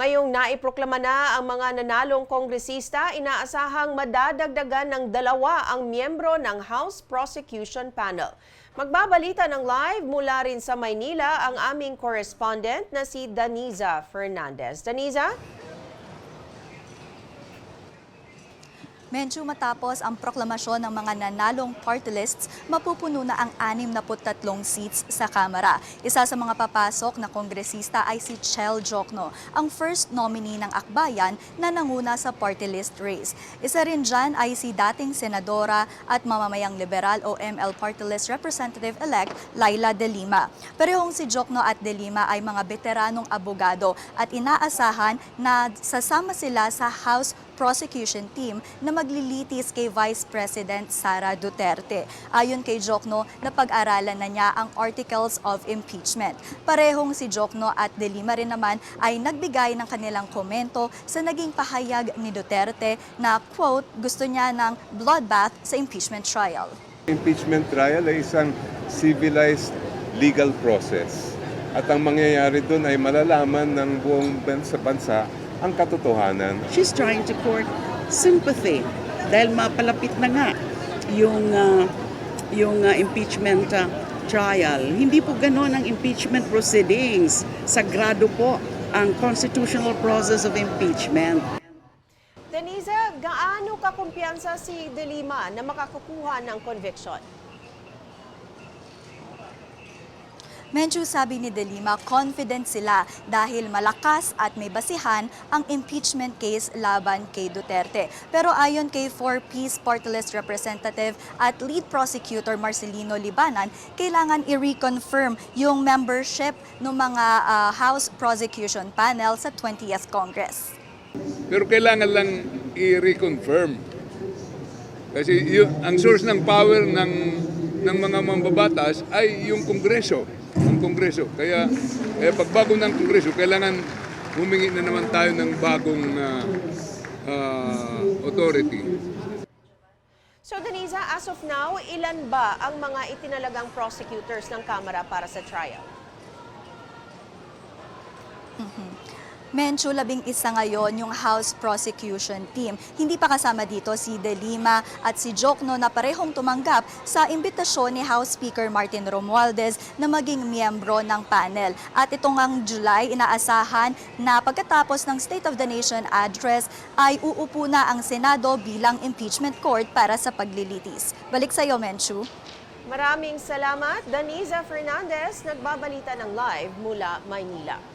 Ngayong naiproklama na ang mga nanalong kongresista, inaasahang madadagdagan ng dalawa ang miyembro ng House Prosecution Panel. Magbabalita ng live mula rin sa Maynila ang aming correspondent na si Daniza Fernandez. Daniza? Medyo matapos ang proklamasyon ng mga nanalong party lists, mapupuno na ang 63 seats sa Kamara. Isa sa mga papasok na kongresista ay si Chel Jokno, ang first nominee ng Akbayan na nanguna sa party list race. Isa rin dyan ay si dating senadora at mamamayang liberal o ML party list representative-elect Laila De Lima. Parehong si Jokno at De Lima ay mga veteranong abogado at inaasahan na sasama sila sa House prosecution team na maglilitis kay Vice President Sara Duterte. Ayon kay Jokno, napag-aralan na niya ang Articles of Impeachment. Parehong si Jokno at De Lima rin naman ay nagbigay ng kanilang komento sa naging pahayag ni Duterte na, quote, gusto niya ng bloodbath sa impeachment trial. Impeachment trial ay isang civilized legal process. At ang mangyayari doon ay malalaman ng buong bansa, bansa ang katotohanan. she's trying to court sympathy dahil mapalapit na nga yung ah, yung ah, impeachment ah, trial. Hindi po ganoon ang impeachment proceedings. Sagrado po ang constitutional process of impeachment. Daniza, gaano kakumpiyansa si De Lima na makakukuha ng conviction? Medyo sabi ni De Lima, confident sila dahil malakas at may basihan ang impeachment case laban kay Duterte. Pero ayon kay 4Peace Party List Representative at Lead Prosecutor Marcelino Libanan, kailangan i-reconfirm yung membership ng mga ah, House Prosecution Panel sa 20th Congress. Pero kailangan lang i-reconfirm. Kasi yun, ang source ng power ng ng mga mambabatas ay yung Kongreso. Kongreso. Kaya, kaya pagbago ng Kongreso, kailangan humingi na naman tayo ng bagong ah, ah, authority. So Daniza, as of now, ilan ba ang mga itinalagang prosecutors ng Kamara para sa trial? Mencho labing isa ngayon yung House Prosecution Team. Hindi pa kasama dito si De Lima at si Jokno na parehong tumanggap sa imbitasyon ni House Speaker Martin Romualdez na maging miyembro ng panel. At itong ang July, inaasahan na pagkatapos ng State of the Nation address ay uupo na ang Senado bilang impeachment court para sa paglilitis. Balik sa iyo, Menchu. Maraming salamat, Daniza Fernandez, nagbabalita ng live mula Maynila.